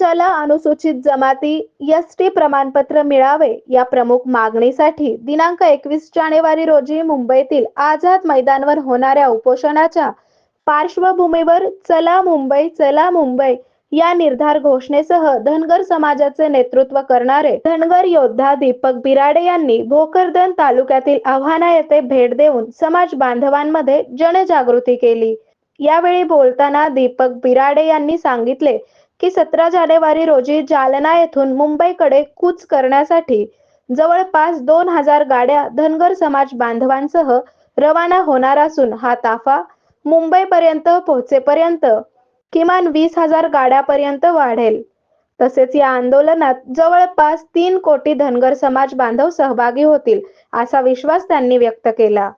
समाजाला अनुसूचित जमाती एस टी प्रमाणपत्र मिळावे या प्रमुख मागणीसाठी दिनांक एकवीस जानेवारी रोजी मुंबईतील आझाद मैदानवर होणाऱ्या उपोषणाच्या पार्श्वभूमीवर चला मुंबई चला मुंबई या निर्धार घोषणेसह धनगर समाजाचे नेतृत्व करणारे धनगर योद्धा दीपक बिराडे यांनी भोकरदन तालुक्यातील आव्हाना येथे भेट देऊन समाज बांधवांमध्ये जनजागृती केली. यावेळी बोलताना दीपक बिराडे यांनी सांगितले की सतरा जानेवारी रोजी जालना येथून मुंबईकडे कूच करण्यासाठी जवळपास दोन हजार गाड्या धनगर समाज बांधवांसह रवाना होणार असून हा ताफा मुंबईपर्यंत पोहोचेपर्यंत किमान वीस हजार गाड्यापर्यंत वाढेल. तसेच या आंदोलनात जवळपास तीन कोटी धनगर समाज बांधव सहभागी होतील असा विश्वास त्यांनी व्यक्त केला.